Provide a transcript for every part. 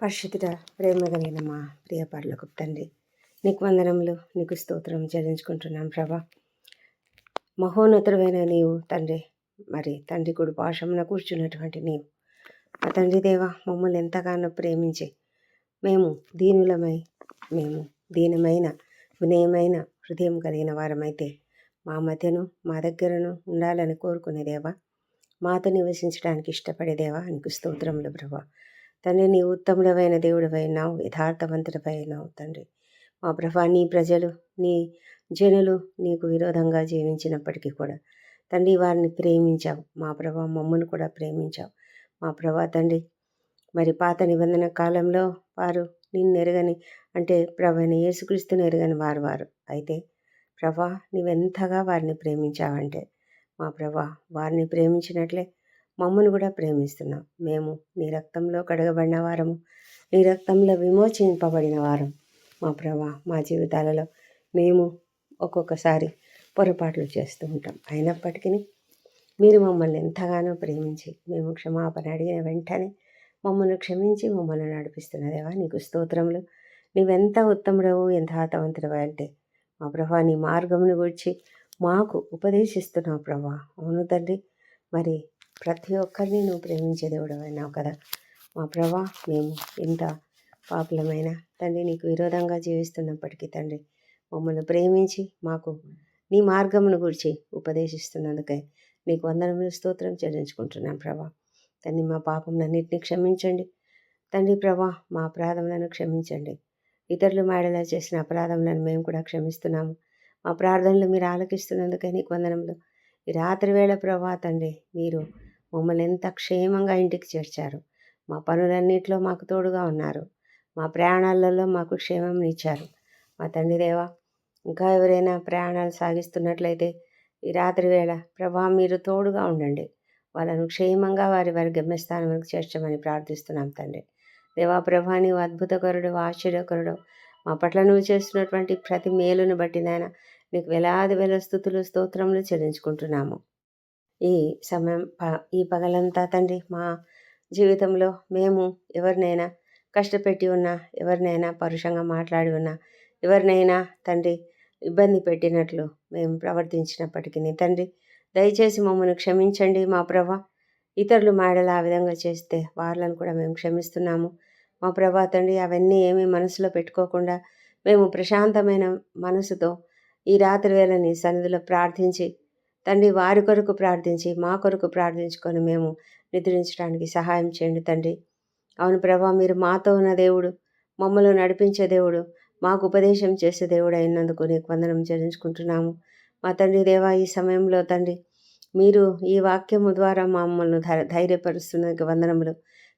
పరిశుద్ధుడ ప్రేమ కలిగిన మా ప్రియ పర్లకు తండ్రి నీకు వందనములు నీకు స్తోత్రం చెల్లించుకుంటున్నాం ప్రభా. మహోన్నతుడమైన నీవు తండ్రి మరి తండ్రి కుడి పాశమున కూర్చున్నటువంటి నీవు. ఆ తండ్రి దేవ మమ్మల్ని ఎంతగానో ప్రేమించి మేము దీనులమై మేము దీనమైన వినయమైన హృదయం కలిగిన వారమైతే మా మధ్యను మా దగ్గరను ఉండాలని కోరుకునే దేవా మాతో నివసించడానికి ఇష్టపడే దేవా నీకు స్తోత్రములు ప్రభా. తండ్రి నీ ఉత్తముడవైన దేవుడివైనావు యథార్థవంతుడివైనావు తండ్రి. మా ప్రభా నీ ప్రజలు నీ జనులు నీకు విరోధంగా జీవించినప్పటికీ కూడా తండ్రి వారిని ప్రేమించావు. మా ప్రభా మమ్మను కూడా ప్రేమించావు. మా ప్రభా తండ్రి మరి పాత నిబంధన కాలంలో వారు నిన్ను ఎరగని అంటే ప్రభని యేసుక్రీస్తుని ఎరగని వారు వారు. అయితే ప్రభా నీవెంతగా వారిని ప్రేమించావంటే మా ప్రభా వారిని ప్రేమించినట్లే మమ్మను కూడా ప్రేమిస్తున్నాం. మేము నీ రక్తంలో కడగబడిన వారము. నీ రక్తంలో విమోచింపబడిన వారం. మా ప్రభా మా జీవితాలలో మేము ఒక్కొక్కసారి పొరపాట్లు చేస్తూ ఉంటాం. అయినప్పటికీ మీరు మమ్మల్ని ఎంతగానో ప్రేమించి మేము క్షమాపణ అడిగిన వెంటనే మమ్మల్ని క్షమించి మమ్మల్ని నడిపిస్తున్నదేవా నీకు స్తోత్రములు. నీవెంత ఉత్తముడవు ఎంత హాతవంతుడవు అంటే మా ప్రభా నీ మార్గమును గురించి మాకు ఉపదేశిస్తున్నావు ప్రభా. అవును తండ్రి. మరి ప్రతి ఒక్కరిని నువ్వు ప్రేమించే దేవుడు అయినావు కదా. మా ప్రభా మేము ఎంత పాపులమైన తండ్రి నీకు విరోధంగా జీవిస్తున్నప్పటికీ తండ్రి మమ్మల్ని ప్రేమించి మాకు నీ మార్గమును గురించి ఉపదేశిస్తున్నందుకే నీకు వందనములు స్తోత్రం చెల్లించుకుంటున్నాను ప్రభా. తండ్రి మా పాపములన్నింటినీ క్షమించండి. తండ్రి ప్రభా మా అపరాధములను క్షమించండి. ఇతరులు మాడలా చేసిన అపరాధములను మేము కూడా క్షమిస్తున్నాము. మా ప్రార్థనలు మీరు ఆలకిస్తున్నందుకే నీకు వందనములు. ఈ రాత్రి వేళ ప్రభా తండ్రి మీరు మమ్మల్ని ఎంత క్షేమంగా ఇంటికి చేర్చారు. మా పనులన్నింటిలో మాకు తోడుగా ఉన్నారు. మా ప్రయాణాలలో మాకు క్షేమం ఇచ్చారు. మా తండ్రి దేవా ఇంకా ఎవరైనా ప్రయాణాలు సాగిస్తున్నట్లయితే ఈ రాత్రి వేళ ప్రభా మీరు తోడుగా ఉండండి. వాళ్ళను క్షేమంగా వారి వారి గమ్యస్థానంలోకి చేర్చమని ప్రార్థిస్తున్నాం తండ్రి. దేవా ప్రభా నీవు అద్భుతకరుడు ఆశ్చర్యకరుడు. మా పట్ల నువ్వు చేస్తున్నటువంటి ప్రతి మేలును బట్టి నాయన నీకు వేలాది వేల స్థుతులు స్తోత్రములు చెల్లించుకుంటున్నాము. ఈ సమయం ప ఈ పగలంతా తండ్రి మా జీవితంలో మేము ఎవరినైనా కష్టపెట్టి ఉన్నా ఎవరినైనా పరుషంగా మాట్లాడి ఉన్నా ఎవరినైనా తండ్రి ఇబ్బంది పెట్టినట్లు మేము ప్రవర్తించినప్పటికీ తండ్రి దయచేసి మమ్మల్ని క్షమించండి మా ప్రభ. ఇతరులు మాడలు ఆ విధంగా చేస్తే వాళ్ళను కూడా మేము క్షమిస్తున్నాము. మా ప్రభా తండ్రి అవన్నీ ఏమీ మనసులో పెట్టుకోకుండా మేము ప్రశాంతమైన మనసుతో ఈ రాత్రి వేళ నీ సన్నిధిలో ప్రార్థించి తండ్రి వారి కొరకు ప్రార్థించి మా కొరకు ప్రార్థించుకొని మేము నిద్రించడానికి సహాయం చేయండి తండ్రి. అవును ప్రభా మీరు మాతో ఉన్న దేవుడు మమ్మల్ని నడిపించే దేవుడు మాకు ఉపదేశం చేసే దేవుడు అయినందుకు నీకు వందనం చెల్లించుకుంటున్నాము. మా తండ్రి దేవా ఈ సమయంలో తండ్రి మీరు ఈ వాక్యము ద్వారా మమ్మల్ని ధైర్యపరుస్తున్నందుకు వందనములు.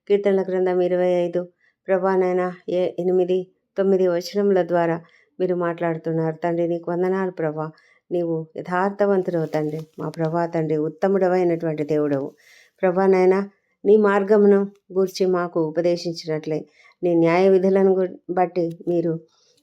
కీర్తనల గ్రంథం ఇరవై ఐదు ప్రభానైనా ఏ ఎనిమిది తొమ్మిది వచనముల ద్వారా మీరు మాట్లాడుతున్నారు. తండ్రి నీకు వందనాలు ప్రభా. నీవు యథార్థవంతుడవు తండ్రి. మా ప్రభా తండ్రి ఉత్తముడవైనటువంటి దేవుడవు. ప్రభా నాయన నీ మార్గమును గూర్చి మాకు ఉపదేశించినట్లే. నీ న్యాయ విధులను బట్టి మీరు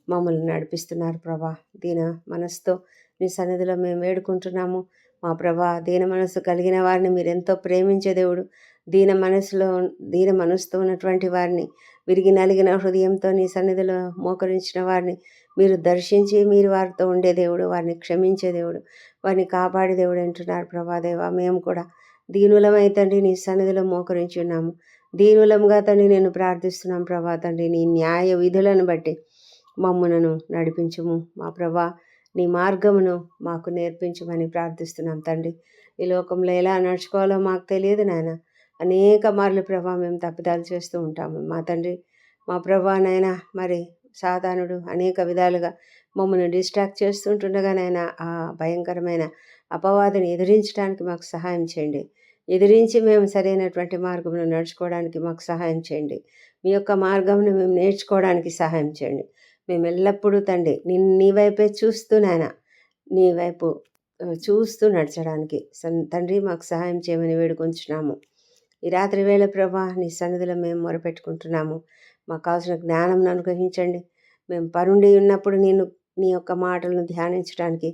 మమ్మల్ని నడిపిస్తున్నారు ప్రభా. దీన మనసుతో నీ సన్నిధిలో మేము వేడుకుంటున్నాము. మా ప్రభా దీన మనసు కలిగిన వారిని మీరు ఎంతో ప్రేమించే దేవుడు. దీన మనసులో దీన మనసుతో ఉన్నటువంటి వారిని విరిగి నలిగిన హృదయంతో నీ సన్నిధిలో మోకరించిన వారిని మీరు దర్శించి మీరు వారితో ఉండే దేవుడు వారిని క్షమించే దేవుడు వారిని కాపాడే దేవుడు అంటున్నారు ప్రభాదేవ. మేము కూడా దీనులమై తండ్రి నీ సన్నిధిలో మోకరించి ఉన్నాము. దీనులంగా తండ్రి నేను ప్రార్థిస్తున్నాం ప్రభా తండ్రి. నీ న్యాయ విధులను బట్టి మమ్మునను నడిపించము. మా ప్రభా నీ మార్గమును మాకు నేర్పించమని ప్రార్థిస్తున్నాం తండ్రి. ఈ లోకంలో ఎలా నడుచుకోవాలో మాకు తెలియదు నాయన. అనేక మార్లు ప్రభా మేము తప్పిదాలు చేస్తూ ఉంటాము మా తండ్రి. మా ప్రభానైనా మరి సాధానుడు అనేక విధాలుగా మమ్మల్ని డిస్ట్రాక్ట్ చేస్తుంటుండగానైనా ఆ భయంకరమైన అపవాదిని ఎదిరించడానికి మాకు సహాయం చేయండి. ఎదిరించి మేము సరైనటువంటి మార్గంలో నడుచుకోవడానికి మాకు సహాయం చేయండి. మీ యొక్క మార్గంను మేము నేర్చుకోవడానికి సహాయం చేయండి. మేము ఎల్లప్పుడూ తండ్రి నిన్ను నీ వైపే చూస్తూ నాయన నీ వైపు చూస్తూ నడచడానికి తండ్రి మాకు సహాయం చేయమని వేడుకొంచున్నాము. ఈ రాత్రి వేళ ప్రభా నీ సన్నిధిలో మేము మొరపెట్టుకుంటున్నాము. మాకు కావాల్సిన జ్ఞానం అనుగ్రహించండి. మేము పరుండి ఉన్నప్పుడు నేను నీ యొక్క మాటలను ధ్యానించడానికి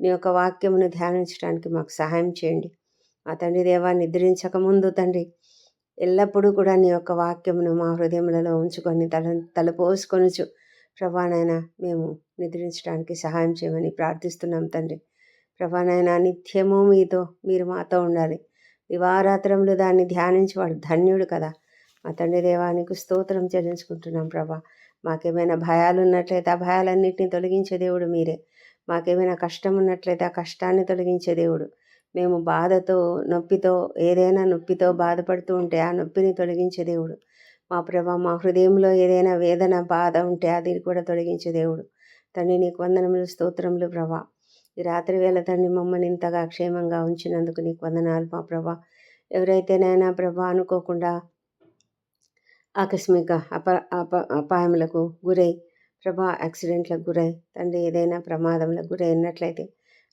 నీ యొక్క వాక్యమును ధ్యానించడానికి మాకు సహాయం చేయండి. మా తండ్రి దేవా నిద్రించక ముందు తండ్రి ఎల్లప్పుడూ కూడా నీ యొక్క వాక్యమును మా హృదయములలో ఉంచుకొని తల తలపోసుకొనుచు ప్రభానైనా మేము నిద్రించడానికి సహాయం చేయమని ప్రార్థిస్తున్నాం తండ్రి. ప్రభానైనా నిత్యము మీతో మీరు మాతో ఉండాలి. దివారాత్రములు దాన్ని ధ్యానించి వాడు ధన్యుడు కదా. మా తండ్రి దేవానికి స్తోత్రం చెల్లించుకుంటున్నాం ప్రభా. మాకేమైనా భయాలు ఉన్నట్లయితే ఆ భయాలన్నింటినీ తొలగించే దేవుడు మీరే. మాకేమైనా కష్టం ఉన్నట్లయితే ఆ కష్టాన్ని తొలగించే దేవుడు. మేము బాధతో నొప్పితో ఏదైనా నొప్పితో బాధపడుతూ ఉంటే ఆ నొప్పిని తొలగించే దేవుడు. మా ప్రభా మా హృదయంలో ఏదైనా వేదన బాధ ఉంటే అది కూడా తొలగించే దేవుడు. తండ్రి నీకు వందనములు స్తోత్రములు ప్రభా. ఈ రాత్రి వేళ తండ్రి మమ్మల్ని ఇంతగా క్షేమంగా ఉంచినందుకు నీకు వందనాలు మా ప్రభా. ఎవరైతేనైనా ప్రభా అనుకోకుండా ఆకస్మిక అప అప అపాయములకు గురై ప్రభా యాక్సిడెంట్లకు గురై తండ్రి ఏదైనా ప్రమాదములకు గురై అయినట్లయితే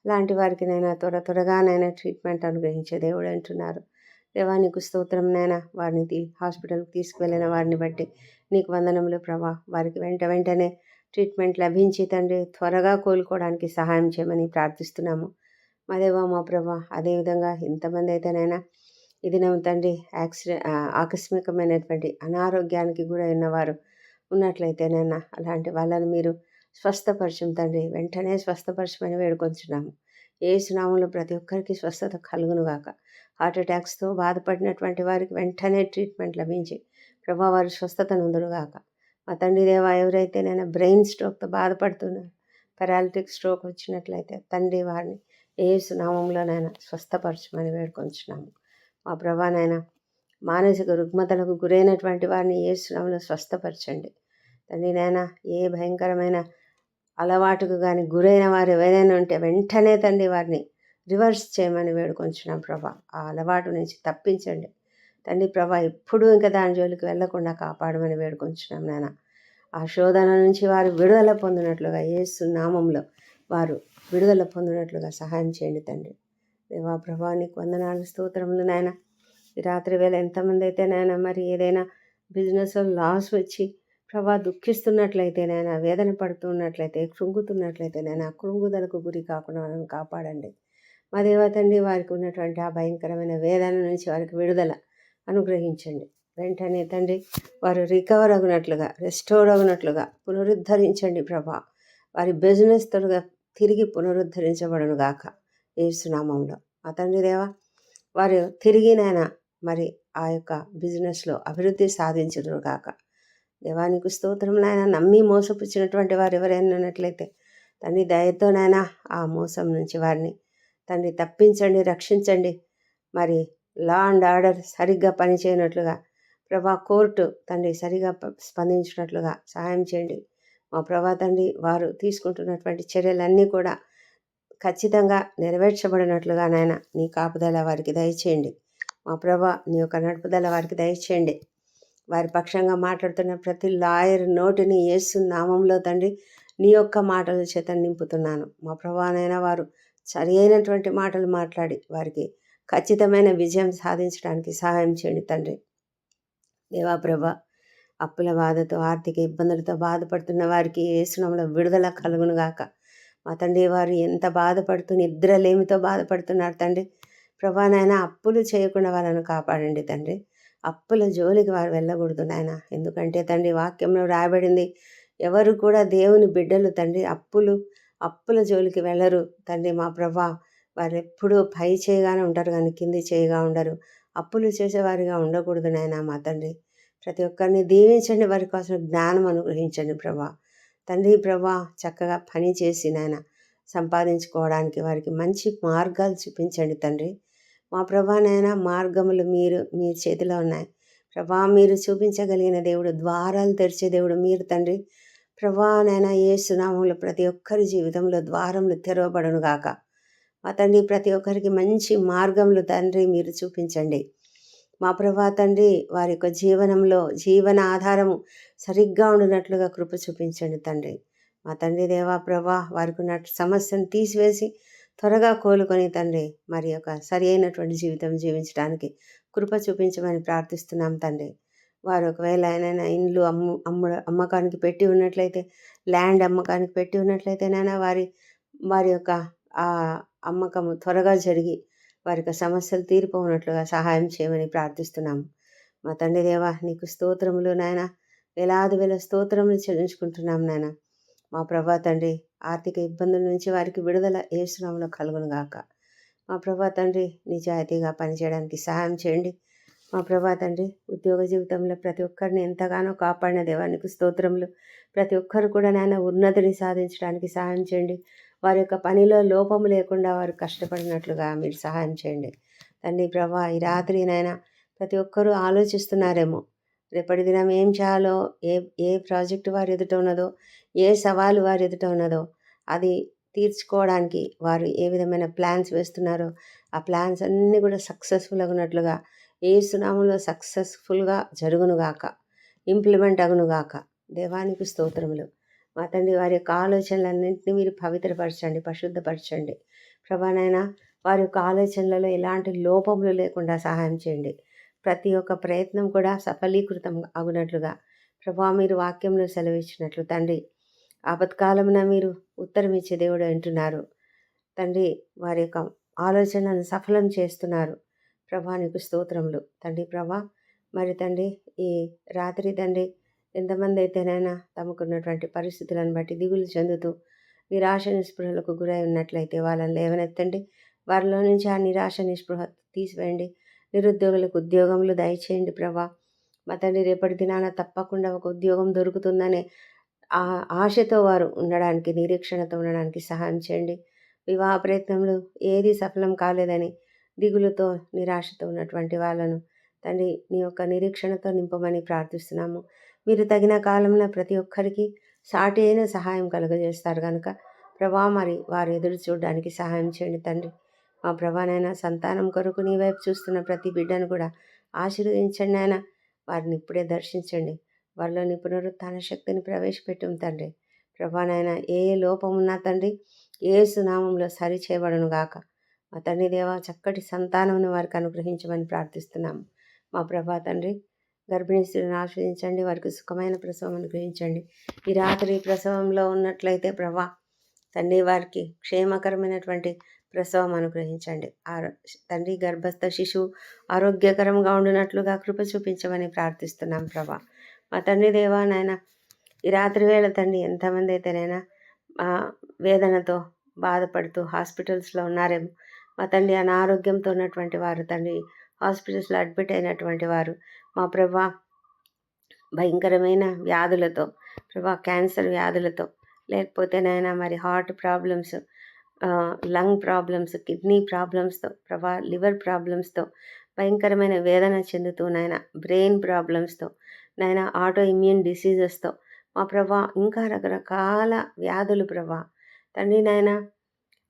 లాంటి వారికినైనా త్వర త్వరగానైనా ట్రీట్మెంట్ అనుగ్రహించే దేవుడు అంటున్నారు. దేవా నీకు స్తోత్రంనైనా వారిని హాస్పిటల్కి తీసుకువెళ్ళిన వారిని బట్టి నీకు వందనములు ప్రభా. వారికి వెంట వెంటనే ట్రీట్మెంట్ లభించి తండ్రి త్వరగా కోలుకోవడానికి సహాయం చేయమని ప్రార్థిస్తున్నాము. మా దేవా మా ప్రభా అదేవిధంగా ఎంతమంది అయితేనైనా ఇది దినం తండ్రి యాక్సిడెంట్ ఆకస్మికమైనటువంటి అనారోగ్యానికి గురైనవారు ఉన్నట్లయితేనైనా అలాంటి వాళ్ళని మీరు స్వస్థపరచం తండ్రి. వెంటనే స్వస్థపరచమని వేడుకొంచున్నాము. ఏ సునామంలో ప్రతి ఒక్కరికి స్వస్థత కలుగునుగాక. హార్ట్ అటాక్స్తో బాధపడినటువంటి వారికి వెంటనే ట్రీట్మెంట్ లభించి ప్రభా వారి స్వస్థత నొందుడుగాక మా తండ్రి దేవ ఎవరైతే నేను బ్రెయిన్ స్ట్రోక్తో బాధపడుతున్నారు పెరాలిటిక్ స్ట్రోక్ వచ్చినట్లయితే తండ్రి వారిని ఏ సునామంలోనైనా స్వస్థపరచమని వేడుకొంచున్నాము. మా ప్రభానైనా మానసిక రుగ్మతలకు గురైనటువంటి వారిని ఏ శ్రమలో స్వస్థపరచండి. తండ్రి నాయన ఏ భయంకరమైన అలవాటుకు కానీ గురైన వారు ఎవరైనా ఉంటే వెంటనే తండ్రి వారిని రివర్స్ చేయమని వేడుకొంచున్నాం ప్రభా. ఆ అలవాటు నుంచి తప్పించండి. తండ్రి ప్రభా ఎప్పుడూ ఇంకా దాని జోలికి వెళ్ళకుండా కాపాడమని వేడుకొంచున్నాం నాన్న ఆ శోధన నుంచి వారు విడుదల పొందినట్లుగా ఏసు నామంలో వారు విడుదల పొందినట్లుగా సహాయం చేయండి తండ్రి. దేవా ప్రభా నీకు వందనాలు స్తోత్రములు నాయన. ఈ రాత్రి వేళ ఎంతమంది అయితే నాయన మరి ఏదైనా బిజినెస్ లాస్ వచ్చి ప్రభా దుఃఖిస్తున్నట్లయితే నాయన వేదన పడుతున్నట్లయితే కృంగుతున్నట్లయితే నాయన కృంగుదలకు గురి కాకుండా నన్ను కాపాడండి. మా దేవా తండ్రి వారికి ఉన్నటువంటి ఆ భయంకరమైన వేదన నుంచి వారికి విడుదల అనుగ్రహించండి. వెంటనే తండ్రి వారు రికవర్ అగినట్లుగా రెస్టోర్ అగినట్లుగా పునరుద్ధరించండి ప్రభా. వారి బిజినెస్ తొలగా తిరిగి పునరుద్ధరించబడను గాక ఏసునామంలో. మా తండ్రి దేవా వారు తిరిగినైనా మరి ఆ యొక్క బిజినెస్లో అభివృద్ధి సాధించదురు కాక దేవానికి స్తోత్రంలో నమ్మి మోసపుచ్చినటువంటి వారు ఎవరైనా ఉన్నట్లయితే తండ్రి దయతోనైనా ఆ మోసం నుంచి వారిని తండ్రి తప్పించండి రక్షించండి. మరి లా అండ్ ఆర్డర్ సరిగ్గా పనిచేయనట్లుగా ప్రభా కోర్టు తండ్రి సరిగా స్పందించినట్లుగా సహాయం చేయండి. మా ప్రభా తండ్రి వారు తీసుకుంటున్నటువంటి చర్యలన్నీ కూడా ఖచ్చితంగా నెరవేర్చబడినట్లుగా నాయన నీ కాపుదల వారికి దయచేయండి. మా ప్రభా నీ యొక్క నడుపుదల వారికి దయచేయండి. వారి పక్షంగా మాట్లాడుతున్న ప్రతి లాయర్ నోటిని ఏసు నామంలో తండ్రి నీ యొక్క మాటల చేత నింపుతున్నాను. మా ప్రభానైనా వారు సరి అయినటువంటి మాటలు మాట్లాడి వారికి ఖచ్చితమైన విజయం సాధించడానికి సహాయం చేయండి తండ్రి. దేవాప్రభ అప్పుల బాధతో ఆర్థిక ఇబ్బందులతో బాధపడుతున్న వారికి ఏసునంలో విడుదల కలుగునుగాక మా తండ్రి వారు ఎంత బాధపడుతూ నిద్రలేమితో బాధపడుతున్నారు తండ్రి. ప్రభా నాయన అప్పులు చేయకుండా వాళ్ళను కాపాడండి తండ్రి. అప్పుల జోలికి వారు వెళ్ళకూడదు నాయన. ఎందుకంటే తండ్రి వాక్యంలో రాయబడింది ఎవరు కూడా దేవుని బిడ్డలు తండ్రి అప్పులు అప్పుల జోలికి వెళ్ళరు. తండ్రి మా ప్రభా వారు ఎప్పుడూ పై చేయగానే ఉంటారు కానీ కింది చేయగా ఉండరు. అప్పులు చేసేవారిగా ఉండకూడదు నాయన మా తండ్రి. ప్రతి ఒక్కరిని దీవించండి వారి కోసం జ్ఞానం అనుగ్రహించండి ప్రభా. తండ్రి ప్రభా చక్కగా పని చేసి నాయన సంపాదించుకోవడానికి వారికి మంచి మార్గాలు చూపించండి తండ్రి. మా ప్రభానైనా మార్గములు మీరు మీ చేతిలో ఉన్నాయి. ప్రభా మీరు చూపించగలిగిన దేవుడు ద్వారాలు తెరిచే దేవుడు మీరు తండ్రి. ప్రభానైనా ఏ సునామంలో ప్రతి ఒక్కరి జీవితంలో ద్వారములు తెరవబడను గాక మా తండ్రి ప్రతి ఒక్కరికి మంచి మార్గములు తండ్రి మీరు చూపించండి. మా ప్రభా తండ్రి వారి యొక్క జీవనంలో జీవన ఆధారము సరిగ్గా ఉండినట్లుగా కృప చూపించండి తండ్రి. మా తండ్రి దేవా ప్రభా వారికి ఉన్న సమస్యను తీసివేసి త్వరగా కోలుకొని తండ్రి మరి యొక్క సరి అయినటువంటి జీవితం జీవించడానికి కృప చూపించమని ప్రార్థిస్తున్నాం తండ్రి. వారు ఒకవేళ ఏనైనా ఇండ్లు అమ్ము అమ్ము అమ్మకానికి పెట్టి ఉన్నట్లయితే ల్యాండ్ అమ్మకానికి పెట్టి ఉన్నట్లయితేనైనా వారి వారి యొక్క ఆ అమ్మకము త్వరగా జరిగి వారి యొక్క సమస్యలు తీరిపోనట్లుగా సహాయం చేయమని ప్రార్థిస్తున్నాము మా తండ్రి దేవా నీకు స్తోత్రములు నాయన. వేలాది వేల స్తోత్రములు చెల్లించుకుంటున్నాం నాయన. మా ప్రభా తండ్రి ఆర్థిక ఇబ్బందుల నుంచి వారికి విడుదల ఏసునామంలో కలుగును గాక. మా ప్రభా తండ్రి నిజాయితీగా పనిచేయడానికి సహాయం చేయండి. మా ప్రభా తండ్రి ఉద్యోగ జీవితంలో ప్రతి ఒక్కరిని ఎంతగానో కాపాడిన దేవానికి స్తోత్రములు. ప్రతి ఒక్కరు కూడా నాయన ఉన్నతిని సాధించడానికి సహాయం చేయండి. వారి యొక్క పనిలో లోపము లేకుండా వారు కష్టపడినట్లుగా మీరు సహాయం చేయండి. తండ్రి ప్రభా ఈ రాత్రి ప్రతి ఒక్కరూ ఆలోచిస్తున్నారేమో. రేపటి దినం ఏం చేయాలో ఏ ఏ ప్రాజెక్టు వారు ఎదుట ఉన్నదో ఏ సవాలు వారు ఎదుట ఉన్నదో అది తీర్చుకోవడానికి వారు ఏ విధమైన ప్లాన్స్ వేస్తున్నారో ఆ ప్లాన్స్ అన్నీ కూడా సక్సెస్ఫుల్ అగునట్లుగా ఏ సునామంలో సక్సెస్ఫుల్గా జరుగునుగాక ఇంప్లిమెంట్ అగునుగాక. దేవానికి స్తోత్రములు. మా తండ్రి వారి యొక్క ఆలోచనలన్నింటినీ మీరు పవిత్రపరచండి పరిశుద్ధపరచండి. ప్రభానైనా వారి యొక్క ఆలోచనలలో ఎలాంటి లోపములు లేకుండా సహాయం చేయండి. ప్రతి ఒక్క ప్రయత్నం కూడా సఫలీకృతం అగునట్లుగా. ప్రభా మీరు వాక్యంలో సెలవిచ్చినట్లు తండ్రి ఆపత్కాలమున మీరు ఉత్తరం ఇచ్చే దేవుడు అంటున్నారు. తండ్రి వారి యొక్క ఆలోచనలను సఫలం చేస్తున్నారు. ప్రభా నీకు స్తోత్రములు. తండ్రి ప్రభా మరి తండ్రి ఈ రాత్రి తండ్రి ఎంతమంది అయితేనైనా తమకున్నటువంటి పరిస్థితులను బట్టి దిగులు చెందుతూ నిరాశ నిస్పృహలకు గురై ఉన్నట్లయితే వాళ్ళని లేవనెత్తండి. వారిలో నుంచి ఆ నిరాశ నిస్పృహ తీసివేయండి. నిరుద్యోగులకు ఉద్యోగములు దయచేయండి ప్రభా. మా తండ్రి రేపటి దినాన తప్పకుండా ఒక ఉద్యోగం దొరుకుతుందనే ఆ ఆశతో వారు ఉండడానికి నిరీక్షణతో ఉండడానికి సహాయం చేయండి. వివాహ ప్రయత్నంలో ఏది సఫలం కాలేదని దిగులుతో నిరాశతో ఉన్నటువంటి వాళ్ళను తండ్రి నీ యొక్క నిరీక్షణతో నింపమని ప్రార్థిస్తున్నాము. మీరు తగిన కాలంలో ప్రతి ఒక్కరికి సాటి అయిన సహాయం కలుగజేస్తారు కనుక ప్రభా మరి వారు ఎదురు చూడడానికి సహాయం చేయండి తండ్రి. మా ప్రభానైనా సంతానం కొరకు నీ వైపు చూస్తున్న ప్రతి బిడ్డను కూడా ఆశీర్వదించండి ఆయన వారిని ఇప్పుడే దర్శించండి. వారిలో నీ పునరుత్థాన శక్తిని ప్రవేశపెట్టం తండ్రి. ప్రభానైనా ఏ లోపం ఉన్నా తండ్రి ఏ సునామంలో సరి చేయబడను గాక. మా తండ్రి దేవ చక్కటి సంతానం వారికి అనుగ్రహించమని ప్రార్థిస్తున్నాము. మా ప్రభా తండ్రి గర్భిణీ స్త్రీలను ఆశ్రయించండి వారికి సుఖమైన ప్రసవం అనుగ్రహించండి. ఈ రాత్రి ప్రసవంలో ఉన్నట్లయితే ప్రభా తండ్రి వారికి క్షేమకరమైనటువంటి ప్రసవం అనుగ్రహించండి. ఆరో తండ్రి గర్భస్థ శిశువు ఆరోగ్యకరంగా ఉండినట్లుగా కృప చూపించమని ప్రార్థిస్తున్నాం ప్రభా. మా తండ్రి దేవా నాయన ఈ రాత్రి వేళ తండ్రి ఎంతమంది అయితేనైనా వేదనతో బాధపడుతూ హాస్పిటల్స్లో ఉన్నారేమో మా తండ్రి అనారోగ్యంతో ఉన్నటువంటి వారు తండ్రి హాస్పిటల్స్లో అడ్మిట్ అయినటువంటి వారు. మా ప్రభా భయంకరమైన వ్యాధులతో ప్రభా క్యాన్సర్ వ్యాధులతో లేకపోతే నాయన మరి heart problems lung problems kidney ప్రాబ్లమ్స్తో ప్రభా లివర్ ప్రాబ్లమ్స్తో భయంకరమైన వేదన చెందుతూ నాయన బ్రెయిన్ ప్రాబ్లమ్స్తో నాయన ఆటో ఇమ్యూన్ డిసీజెస్తో మా ప్రభా ఇంకా రకరకాల వ్యాధులు ప్రభా. తండ్రి నాయన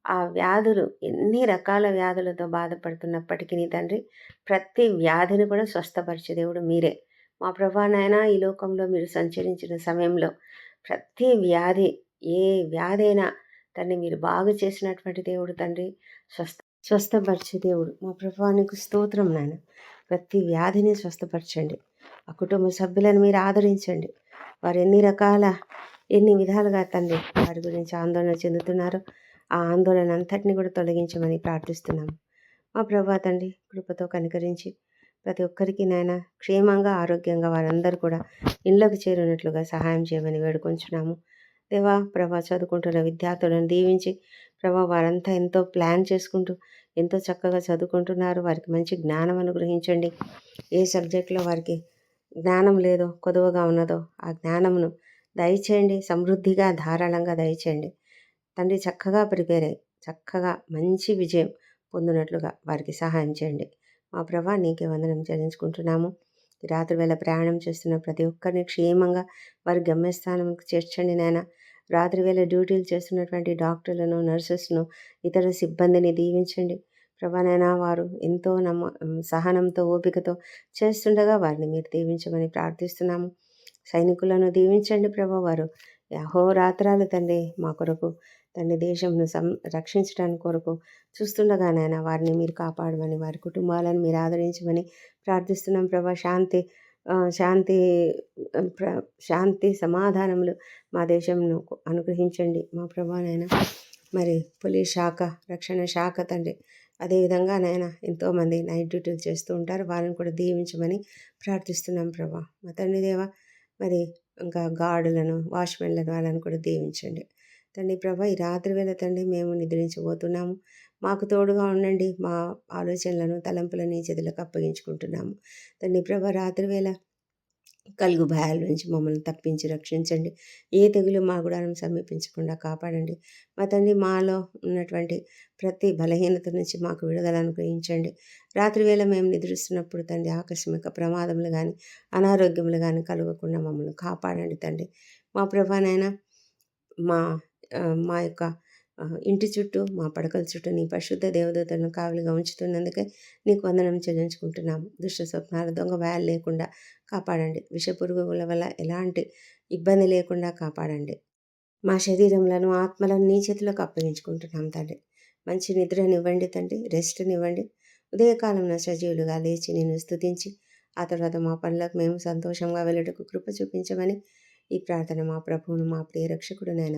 ఆ వ్యాధులు ఎన్ని రకాల వ్యాధులతో బాధపడుతున్నప్పటికీ తండ్రి ప్రతి వ్యాధిని కూడా స్వస్థపరిచే దేవుడు మీరే. మా ప్రభా నాయన ఈ లోకంలో మీరు సంచరించిన సమయంలో ప్రతి వ్యాధి ఏ వ్యాధి అయినా తండ్రి మీరు బాగు చేసినటువంటి దేవుడు తండ్రి స్వస్థ స్వస్థపరిచే దేవుడు. మా ప్రభానికి స్తోత్రం నాయన. ప్రతి వ్యాధిని స్వస్థపరచండి. ఆ కుటుంబ సభ్యులను మీరు ఆదరించండి. వారు ఎన్ని రకాల ఎన్ని విధాలుగా తండ్రి వారి గురించి ఆందోళన చెందుతున్నారో ఆ ఆందోళన అంతటిని కూడా తొలగించమని ప్రార్థిస్తున్నాము మా ప్రభా తండ్రి కృపతో కనికరించి ప్రతి ఒక్కరికి నాయన క్షేమంగా ఆరోగ్యంగా వారందరూ కూడా ఇళ్ళకు చేరినట్లుగా సహాయం చేయమని వేడుకొంచున్నాము. దేవా ప్రభా చదువుకుంటున్న విద్యార్థులను దీవించి ప్రభా వారంతా ఎంతో ప్లాన్ చేసుకుంటూ ఎంతో చక్కగా చదువుకుంటున్నారు. వారికి మంచి జ్ఞానం అనుగ్రహించండి. ఏ సబ్జెక్ట్లో వారికి జ్ఞానం లేదో కొదువగా ఉన్నదో ఆ జ్ఞానమును దయచేయండి. సమృద్ధిగా ధారాళంగా దయచేయండి. తండ్రి చక్కగా ప్రిపేర్ అయ్యి చక్కగా మంచి విజయం పొందినట్లుగా వారికి సహాయం చేయండి. మా ప్రభా నీకే వందనం చెల్లించుకుంటున్నాము. రాత్రి వేళ ప్రయాణం చేస్తున్న ప్రతి ఒక్కరిని క్షేమంగా వారి గమ్యస్థానంకి చేర్చండి నాయన. రాత్రి వేళ డ్యూటీలు చేస్తున్నటువంటి డాక్టర్లను నర్సెస్ను ఇతర సిబ్బందిని దీవించండి. ప్రభానైనా వారు ఎంతో నమ్మ సహనంతో ఓపికతో చేస్తుండగా వారిని మీరు దీవించమని ప్రార్థిస్తున్నాము. సైనికులను దీవించండి ప్రభా వారు. అహోరాత్రాలు తండ్రి మా కొరకు తండ్రి దేశంను సం రక్షించడానికి కొరకు చూస్తుండగానైనా వారిని మీరు కాపాడమని వారి కుటుంబాలను మీరు ఆదరించమని ప్రార్థిస్తున్నాం ప్రభా. శాంతి శాంతి ప్ర శాంతి సమాధానములు మా దేశంను అనుగ్రహించండి. మా ప్రభానైనా మరి పోలీస్ శాఖ రక్షణ శాఖ తండ్రి అదేవిధంగా నాయన ఎంతోమంది నైట్ డ్యూటీలు చేస్తూ ఉంటారు. వాళ్ళని కూడా దీవించమని ప్రార్థిస్తున్నాం ప్రభా. మా తండ్రి దేవ మరి ఇంకా గార్డులను వాచ్మెన్లను వాళ్ళని కూడా దీవించండి. తండ్రి ప్రభా ఈ రాత్రి వేళ తండ్రి మేము నిద్రించబోతున్నాము. మాకు తోడుగా ఉండండి. మా ఆలోచనలను తలంపులను చేతులకు అప్పగించుకుంటున్నాము. తండ్రి ప్రభ రాత్రి వేళ కలుగు భయాల నుంచి మమ్మల్ని తప్పించి రక్షించండి. ఏ తెగులు మా గుడారం సమీపించకుండా కాపాడండి. మా తండ్రి మాలో ఉన్నటువంటి ప్రతి బలహీనత నుంచి మాకు విడుదల అనుగ్రహించండి. రాత్రి వేళ మేము నిద్రిస్తున్నప్పుడు తండ్రి ఆకస్మిక ప్రమాదములు కానీ అనారోగ్యములు కానీ కలగకుండా మమ్మల్ని కాపాడండి తండ్రి. మా ప్రభానైనా మా మా యొక్క ఇంటి చుట్టూ మా పడకల చుట్టూ నీ పరిశుద్ధ దేవదూతలను కావలిగా ఉంచుతున్నందుకే నీకు వందనం చెల్లించుకుంటున్నాము. దుష్ట స్వప్నాలు దొంగ భయాలు లేకుండా కాపాడండి. విష పురుగుల వల్ల ఎలాంటి ఇబ్బంది లేకుండా కాపాడండి. మా శరీరంలోను ఆత్మలను నీ చేతిలోకి అప్పగించుకుంటున్నాం తండ్రి. మంచి నిద్రనివ్వండి తండ్రి. రెస్ట్నివ్వండి. ఉదయకాలంలో సజీవులుగా లేచి నేను స్తుతించి ఆ తర్వాత మా పనులకు మేము సంతోషంగా వెళ్ళటకు కృప చూపించమని ఈ ప్రార్థన మా ప్రభువును మా ప్రియ రక్షకుడునైన